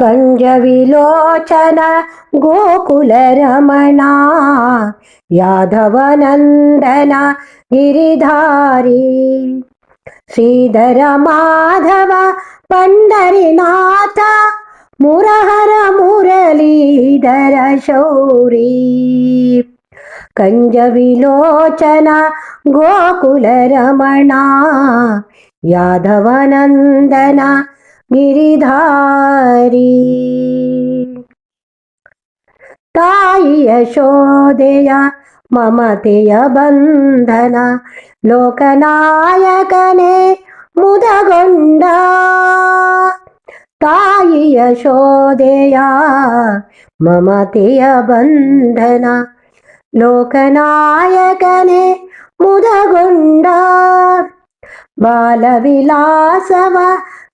కంజవిలోచన గోకులరమణ యాదవనందన గిరిధారి శ్రీధర మాధవ పండరినాథ మురహర మురళీధర శౌరీ కంజవిలోచన గోకులరమణ యాదవనందన ಗಿರಿಧಾರಿ ತಾಯಿ ಯಶೋದೆಯ ಮಮತೆಯ ಬಂಧನ ಲೋಕನಾಯಕನೇ ಮುದಗೊಂಡ ತಾಯಿ ಯಶೋದೆಯ ಮಮತೆಯ ಬಂಧನ ಲೋಕನಾಯಕನೇ ಮುದಗೊಂಡ ಬಾಲವಿಲಾಸವ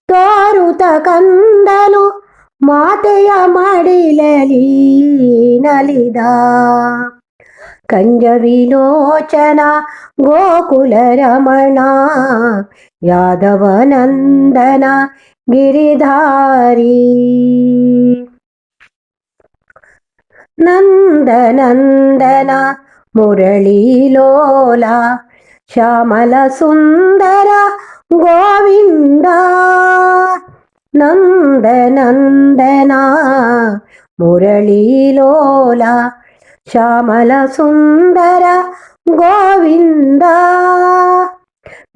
ತೋರುತ ಕಂದಲು ಮಾತೆಯ ಮಡಿಲಲಿ ನಲಿದ. ಕಂಜವಿಲೋಚನ ಗೋಕುಲ ರಮಣ ಯಾದವನಂದನ ಗಿರಿಧಾರಿ. ನಂದನಂದನ ಮುರಳೀಲೋಲ ಶ್ಯಾಮಲ ಸುಂದರ ಗೋವಿಂದ ನಂದನಂದನ ಮುರಳೀಲೋಲ ಶ್ಯಾಮಲ ಸುಂದರ ಗೋವಿಂದ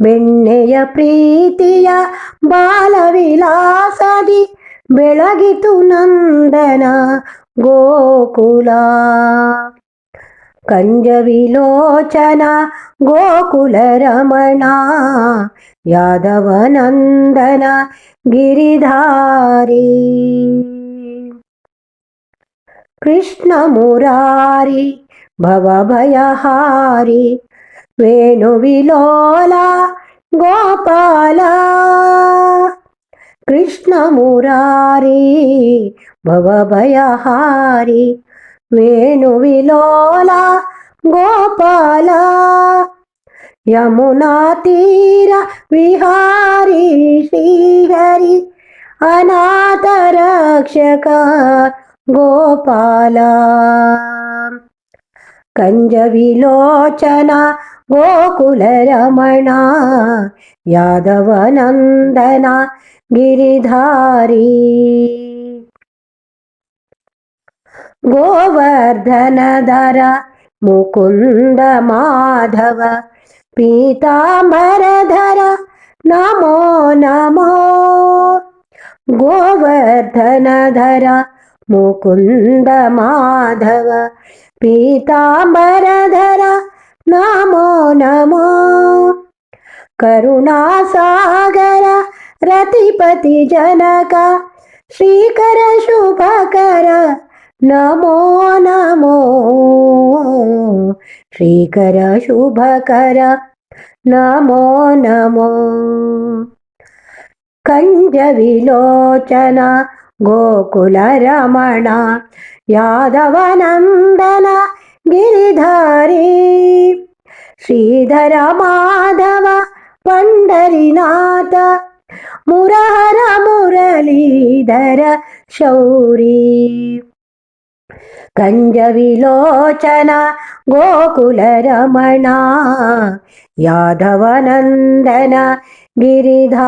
ಬೆಣ್ಣೆಯ ಪ್ರೀತಿಯ ಬಾಲವಿಲಾಸದಿ ಬೆಳಗಿತು ನಂದನ ಗೋಕುಲ కంజ విలోచన గోకుల రమణ యాదవనందన గిరిధారి. కృష్ణమురారి భవభయహారి వేణువిలోల గోపాల. కృష్ణమురారి భవభయహారి వేణు విలోల గోపాల యమునా తీర విహారీ శ్రీహరి అనాథరక్షక గోపాల. కంజ విలోచన గోకుల రమణ యాదవనందన గిరిధారీ. ಗೋವರ್ಧನಧರ ಮುಕುಂದ ಮಾಧವ ಪೀತಾಂಬರಧರ ನಮೋ ನಮೋ ಗೋವರ್ಧನಧರ ಮುಕುಂದ ಮಾಧವ ಪೀತಾಂಬರಧರ ನಮೋ ನಮೋ ಕರುಣಾಸಾಗರ ರತಿಪತಿ ಜನಕ ಶ್ರೀಕರ ಶುಭಕರ నమో నమో. శ్రీకర శుభకర. నమో నమో. కంజ విలోచన గోకుల రమణ యాదవనందన గిరిధారి శ్రీధర మాధవ పండరినాథ మురహర మురళీధర శౌరీ. గంజవిలోచన గోకుల రమణ యాదవనందన గిరిధారీ.